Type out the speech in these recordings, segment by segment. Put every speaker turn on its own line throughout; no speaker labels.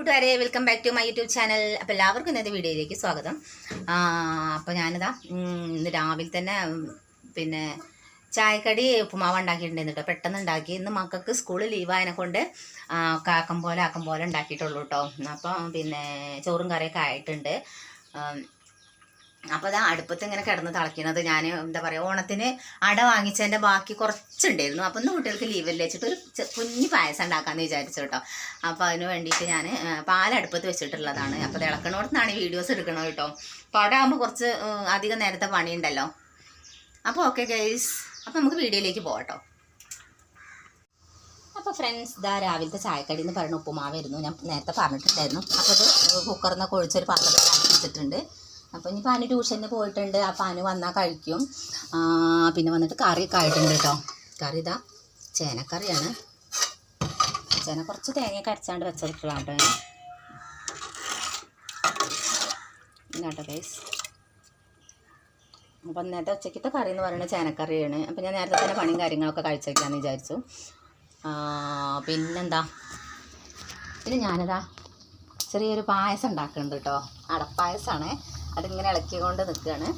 കൂട്ടുകാരെ welcome back to my YouTube channel അപ്പോൾ എല്ലാവർക്കും ഇന്നത്തെ വീഡിയോയിലേക്ക് സ്വാഗതം. അപ്പോൾ ഞാനിതാ ഇന്ന് രാവിലെ തന്നെ പിന്നെ ചായക്കടി ഉപ്പുമാവ് ഉണ്ടാക്കിയിട്ടുണ്ടായിരുന്നു കേട്ടോ. പെട്ടെന്ന് ഉണ്ടാക്കി. ഇന്ന് മക്കൾക്ക് സ്കൂളിൽ ലീവായതിനെ കൊണ്ട് കാക്കം പോലെ ആക്കം പോലെ ഉണ്ടാക്കിയിട്ടുള്ളൂ കേട്ടോ. അപ്പം പിന്നെ ചോറും കറിയൊക്കെ ആയിട്ടുണ്ട്. അപ്പോൾ അതാ അടുപ്പത്ത് ഇങ്ങനെ കിടന്ന് തിളയ്ക്കണത് ഞാൻ എന്താ പറയുക ഓണത്തിന് അട വാങ്ങിച്ചതിന്റെ ബാക്കി കുറച്ചുണ്ടായിരുന്നു. അപ്പം ഒന്ന് കുട്ടികൾക്ക് ലീവല്ലേ വെച്ചിട്ട് ഒരു കുഞ്ഞു പായസം ഉണ്ടാക്കാമെന്ന് വിചാരിച്ചു കേട്ടോ. അപ്പോൾ അതിന് വേണ്ടിയിട്ട് ഞാൻ പാലടുപ്പത്ത് വെച്ചിട്ടുള്ളതാണ്. അപ്പോൾ തിളക്കണോടത്താണ് വീഡിയോസ് എടുക്കണോ കേട്ടോ. അപ്പോൾ അവിടെ ആകുമ്പോൾ കുറച്ച് അധികം നേരത്തെ പണിയുണ്ടല്ലോ. അപ്പോൾ ഓക്കെ ഗൈസ് അപ്പോൾ നമുക്ക് വീഡിയോയിലേക്ക് പോകട്ടോ അപ്പോൾ ഫ്രണ്ട്സ് ഇതാ രാവിലത്തെ ചായക്കടി എന്ന് പറയുന്ന ഉപ്പുമാവായിരുന്നു ഞാൻ നേരത്തെ പറഞ്ഞിട്ടുണ്ടായിരുന്നു. അപ്പോൾ ഇത് കുക്കറിൽ നിന്ന് ഒഴിച്ചൊരു പാത്രത്തിൽ വെച്ചിട്ടുണ്ട്. അപ്പോൾ ഇനി പാന് ട്യൂഷന് പോയിട്ടുണ്ട്. ആ പാന് വന്നാൽ കഴിക്കും. പിന്നെ വന്നിട്ട് കറിയൊക്കെ ആയിട്ടുണ്ട് കേട്ടോ കറി ഇതാ ചേനക്കറിയാണ്. ചേന കുറച്ച് തേങ്ങയൊക്കെ അരച്ചാണ്ട് വെച്ചെടുക്കണം കേട്ടോ ഞാൻ. നേരത്തെ ഉച്ചയ്ക്കത്തെ കറി എന്ന് പറയുന്നത് ചേനക്കറിയാണ്. അപ്പം ഞാൻ നേരത്തെ തന്നെ പണിയും കാര്യങ്ങളൊക്കെ കഴിച്ചേക്കാന്ന് വിചാരിച്ചു. പിന്നെന്താ? പിന്നെ ഞാനിതാ ചെറിയൊരു പായസം ഉണ്ടാക്കുന്നുണ്ട് കേട്ടോ അടപ്പായസമാണ് അതിങ്ങനെ ഇളക്കിക്കൊണ്ട് നിൽക്കുകയാണ്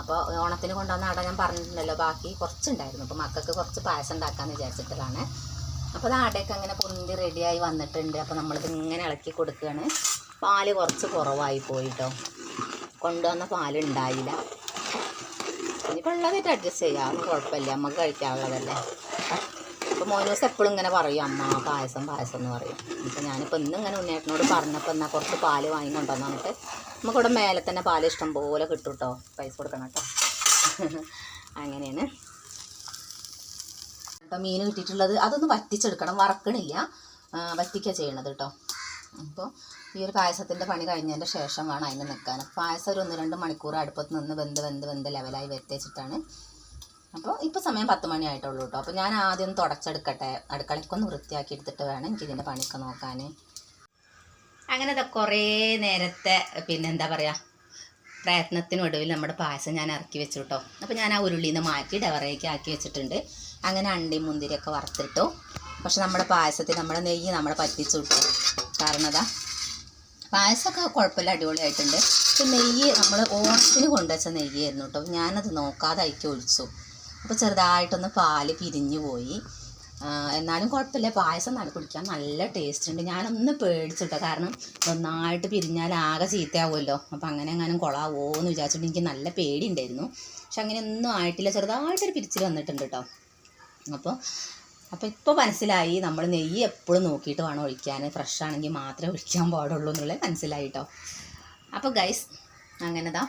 അപ്പോൾ ഓണത്തിന് കൊണ്ടുവന്ന അട ഞാൻ പറഞ്ഞിട്ടുണ്ടല്ലോ ബാക്കി കുറച്ചുണ്ടായിരുന്നു. അപ്പോൾ മക്കൾക്ക് കുറച്ച് പായസം ഉണ്ടാക്കാമെന്ന് വിചാരിച്ചിട്ടതാണ് അപ്പോൾ അത് അടയൊക്കെ അങ്ങനെ പൊന്തി റെഡിയായി വന്നിട്ടുണ്ട്. അപ്പോൾ നമ്മളിത് ഇങ്ങനെ ഇളക്കി കൊടുക്കുകയാണ് പാൽ കുറച്ച് കുറവായി പോയിട്ടോ. കൊണ്ടുവന്ന പാൽ ഉണ്ടായില്ല. ഇനിയിപ്പോൾ ഉള്ളതായിട്ട് അഡ്ജസ്റ്റ് ചെയ്യാം. ഒന്നും കുഴപ്പമില്ല. നമുക്ക് കഴിക്കാനുള്ളതല്ലേ. അപ്പോൾ മോനൂസ് എപ്പോഴും ഇങ്ങനെ പറയും അമ്മ പായസം പായസം എന്ന് പറയും. അപ്പോൾ ഞാനിപ്പോൾ ഇന്ന് ഇങ്ങനെ ഉണ്ണേട്ടനോട് പറഞ്ഞപ്പോൾ എന്നാൽ കുറച്ച് പാൽ വാങ്ങി കൊണ്ടുവന്നു വന്നിട്ട് നമുക്കിവിടെ മേലെ തന്നെ പാൽ ഇഷ്ടം പോലെ കിട്ടും കേട്ടോ പൈസ കൊടുക്കണം കേട്ടോ അങ്ങനെയാണ്. ഇപ്പം മീൻ കിട്ടിയിട്ടുള്ളത് അതൊന്ന് വറ്റിച്ചെടുക്കണം വറക്കണില്ല. വറ്റിക്കുക ചെയ്യണത് കേട്ടോ അപ്പോൾ ഈ ഒരു പായസത്തിന്റെ പണി കഴിഞ്ഞതിന്റെ ശേഷം വേണം അതിന് നിൽക്കാൻ. പായസം ഒരു ഒന്ന് രണ്ട് മണിക്കൂർ അടുപ്പത്ത് നിന്ന് വെന്ത് വെന്ത് വെന്ത് ലെവലായി വെത്തേച്ചിട്ടാണ് അപ്പോൾ ഇപ്പോൾ സമയം പത്ത് മണി ആയിട്ടുള്ളൂ കേട്ടോ. അപ്പോൾ ഞാൻ ആദ്യം തുടച്ചെടുക്കട്ടെ. അടുക്കളയ്ക്കൊന്ന് വൃത്തിയാക്കി എടുത്തിട്ട് വേണം എനിക്ക് ഇതിന്റെ പണിയൊക്കെ നോക്കാൻ. അങ്ങനെ കുറേ നേരത്തെ പിന്നെ എന്താ പറയുക പ്രയത്നത്തിനൊടുവിൽ നമ്മുടെ പായസം ഞാൻ ഇറക്കി വെച്ചു കേട്ടോ. അപ്പോൾ ഞാൻ ആ ഉരുളിയിൽ നിന്ന് മാറ്റി ഡവറേക്ക് ആക്കി വെച്ചിട്ടുണ്ട്. അങ്ങനെ അണ്ടിയും മുന്തിരിയൊക്കെ വറുത്തിട്ടു. പക്ഷെ നമ്മുടെ പായസത്തിൽ നമ്മുടെ നെയ്യ് നമ്മൾ പറ്റിച്ചു കിട്ടും. കാരണം അതാ പായസമൊക്കെ കുഴപ്പമില്ല അടിപൊളിയായിട്ടുണ്ട്. പക്ഷെ നെയ്യ് നമ്മൾ ഓണത്തിന് കൊണ്ടുവച്ച നെയ്യായിരുന്നു കേട്ടോ. ഞാനത് നോക്കാതെ അയക്കി ഒഴിച്ചു. അപ്പോൾ ചെറുതായിട്ടൊന്ന് പാൽ പിരിഞ്ഞു പോയി. എന്നാലും കുഴപ്പമില്ല. പായസം നല്ല കുടിക്കാൻ നല്ല ടേസ്റ്റ് ഉണ്ട്. ഞാനൊന്ന് പേടിച്ചിട്ടോ. കാരണം നന്നായിട്ട് പിരിഞ്ഞാൽ ആകെ ചീത്തയാവുമല്ലോ. അപ്പോൾ അങ്ങനെ എങ്ങാനും കൊളാവോ എന്ന് വിചാരിച്ചിട്ട് എനിക്ക് നല്ല പേടി ഉണ്ടായിരുന്നു. പക്ഷെ അങ്ങനെയൊന്നും ആയിട്ടില്ല. ചെറുതായിട്ടൊരു പിരിച്ചിൽ വന്നിട്ടുണ്ട് കേട്ടോ അപ്പോൾ അപ്പോൾ ഇപ്പോൾ മനസ്സിലായി. നമ്മൾ നെയ്യ് എപ്പോഴും നോക്കിയിട്ട് വേണം ഒഴിക്കാൻ. ഫ്രഷ് ആണെങ്കിൽ മാത്രമേ ഒഴിക്കാൻ പാടുള്ളൂ എന്നുള്ളത് മനസ്സിലായി കേട്ടോ അപ്പോൾ ഗൈസ് അങ്ങനെതാ.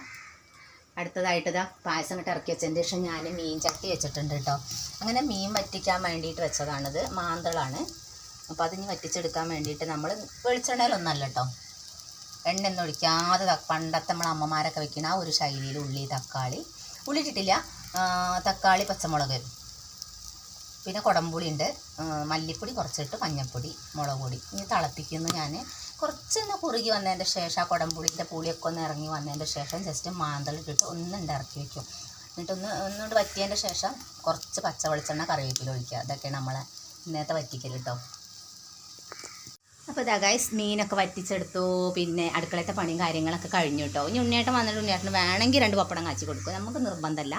അടുത്തതായിട്ട് ഇതാ പായസം ഇട്ട് ഇറക്കി വെച്ചതിന് ശേഷം ഞാൻ മീൻ ചട്ടി വെച്ചിട്ടുണ്ട് കേട്ടോ. അങ്ങനെ മീൻ വറ്റിക്കാൻ വേണ്ടിയിട്ട് വെച്ചതാണിത്. മാന്തളാണ്. അപ്പോൾ അതിന് വറ്റിച്ചെടുക്കാൻ വേണ്ടിയിട്ട് നമ്മൾ വെളിച്ചെണ്ണയിലൊന്നല്ല കേട്ടോ. എണ്ണ ഒന്നും ഒഴിക്കാതെ പണ്ടത്തെ നമ്മൾ അമ്മമാരൊക്കെ വെക്കുന്ന ആ ഒരു ശൈലിയിൽ ഉള്ളി തക്കാളി. ഉള്ളിട്ടിട്ടില്ല തക്കാളി പച്ചമുളക്. പിന്നെ കുടംപുളി ഉണ്ട് മല്ലിപ്പൊടി കുറച്ചിട്ട് മഞ്ഞൾപ്പൊടി മുളക് പൊടി. ഇനി തിളപ്പിക്കുന്നു ഞാൻ കുറച്ചൊന്ന് കുറുകി വന്നതിന്റെ ശേഷം ആ കുടംപുളിന്റെ പുളിയൊക്കെ ഒന്ന് ഇറങ്ങി വന്നതിന്റെ ശേഷം ജസ്റ്റ് മാന്തളിട്ടിട്ട് ഒന്നുണ്ട് ഇറക്കി വയ്ക്കും എന്നിട്ടൊന്ന് ഒന്നുകൊണ്ട് വറ്റിയതിന്റെ ശേഷം കുറച്ച് പച്ച വെളിച്ചെണ്ണ കറിവേപ്പില ഒഴിക്കുക. അതൊക്കെയാണ് നമ്മളെ ഇന്നത്തെ വറ്റിക്കൽ കേട്ടോ അപ്പോൾ ഇതാ മീനൊക്കെ വറ്റിച്ചെടുത്തു. പിന്നെ അടുക്കളത്തെ പണിയും കാര്യങ്ങളൊക്കെ കഴിഞ്ഞു കേട്ടോ ഇനി ഉണ്ണിയേട്ടൻ വന്നിട്ട് ഉണ്ണിയേട്ടന് വേണമെങ്കിൽ രണ്ട് പപ്പടം കാച്ചി കൊടുക്കും. നമുക്ക് നിർബന്ധമല്ല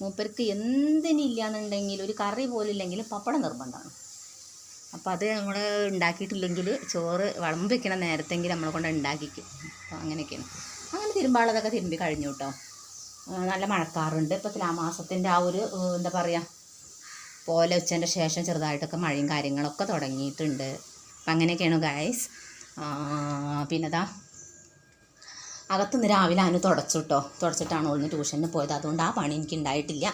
മൂപ്പർക്ക് എന്തിനില്ലാന്നുണ്ടെങ്കിൽ ഒരു കറി പോലും ഇല്ലെങ്കിൽ പപ്പടം നിർബന്ധമാണ്. അപ്പോൾ അത് നമ്മൾ ഉണ്ടാക്കിയിട്ടില്ലെങ്കിൽ ചോറ് വിളമ്പ് വെക്കണ നേരത്തെങ്കിൽ നമ്മളെ കൊണ്ട് ഉണ്ടാക്കിക്കും. അപ്പോൾ അങ്ങനെയൊക്കെയാണ്. അങ്ങനെ തിരുമ്പാളതൊക്കെ തിരുമ്പി കഴിഞ്ഞു കേട്ടോ നല്ല മഴക്കാറുണ്ട്. ഇപ്പോൾ തുലാമാസത്തിന്റെ ആ ഒരു എന്താ പറയുക പോലെ ഉച്ചന്റെ ശേഷം ചെറുതായിട്ടൊക്കെ മഴയും കാര്യങ്ങളൊക്കെ തുടങ്ങിയിട്ടുണ്ട്. അപ്പം അങ്ങനെയൊക്കെയാണ് ഗായ്സ് പിന്നെതാ അകത്തുനിന്ന് രാവിലെ അനു തുടച്ചു കേട്ടോ തുടച്ചിട്ടാണ് ഓളിന് ട്യൂഷന് പോയത്. അതുകൊണ്ട് ആ പണി എനിക്ക് ഉണ്ടായിട്ടില്ല.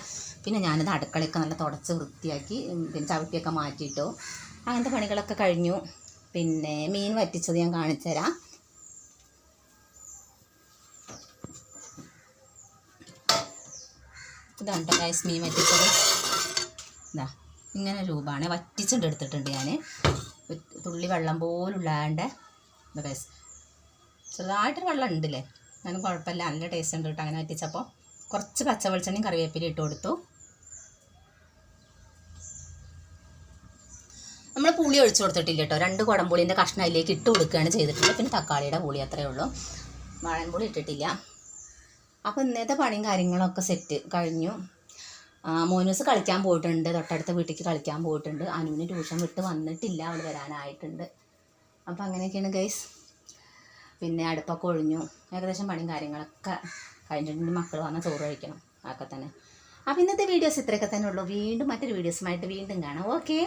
പിന്നെ ഞാനത് അടുക്കളയൊക്കെ നല്ല തുടച്ച് വൃത്തിയാക്കി പിന്നെ ചവിട്ടിയൊക്കെ മാറ്റിയിട്ടോ. അങ്ങനത്തെ പണികളൊക്കെ കഴിഞ്ഞു. പിന്നെ മീൻ വറ്റിച്ചത് ഞാൻ കാണിച്ചു തരാം. ഇതാണ് ഗൈസ് മീൻ വറ്റിച്ചത്. ഇതാ ഇങ്ങനെ രൂപമാണ് വറ്റിച്ചിട്ട് എടുത്തിട്ടുണ്ട് ഞാൻ തുള്ളി വെള്ളം പോലുള്ളാണ്ട് ഗൈസ് ചെറുതായിട്ടൊരു വെള്ളം ഉണ്ടല്ലേ എന്നാലും കുഴപ്പമില്ല. നല്ല ടേസ്റ്റ് ഉണ്ട് കേട്ടോ അങ്ങനെ വറ്റിച്ചപ്പോൾ. കുറച്ച് പച്ച വെളിച്ചെണ്ണയും കറിവേപ്പില ഇട്ട് കൊടുത്തു. നമ്മൾ പുളി ഒഴിച്ചു കൊടുത്തിട്ടില്ല കേട്ടോ. രണ്ട് കുടംപുളിന്റെ കഷ്ണം അതിലേക്ക് ഇട്ട് കൊടുക്കുകയാണ് ചെയ്തിട്ടുള്ളത്. പിന്നെ തക്കാളിയുടെ പുളി അത്രയേ ഉള്ളൂ. വാഴൻപുളി ഇട്ടിട്ടില്ല. അപ്പോൾ ഇന്നത്തെ പണിയും കാര്യങ്ങളൊക്കെ സെറ്റ് കഴിഞ്ഞു. മോനൂസ് കളിക്കാൻ പോയിട്ടുണ്ട്. തൊട്ടടുത്ത വീട്ടിലേക്ക് കളിക്കാൻ പോയിട്ടുണ്ട്. അനുവിന് ട്യൂഷൻ വിട്ട് വന്നിട്ടില്ല. അവൾ വരാനായിട്ടുണ്ട്. അപ്പോൾ അങ്ങനെയൊക്കെയാണ് ഗൈസ് പിന്നെ അടുപ്പൊക്കെ ഒഴിഞ്ഞു. ഏകദേശം പണിയും കാര്യങ്ങളൊക്കെ കഴിഞ്ഞിട്ടുണ്ട്. മക്കൾ വന്ന് ചോറ് കഴിക്കണം. അതൊക്കെ തന്നെ. അപ്പോൾ ഇന്നത്തെ വീഡിയോസ് ഇത്രയൊക്കെ തന്നെ ഉള്ളൂ. വീണ്ടും മറ്റൊരു വീഡിയോസുമായിട്ട് വീണ്ടും കാണാം. ഓക്കെ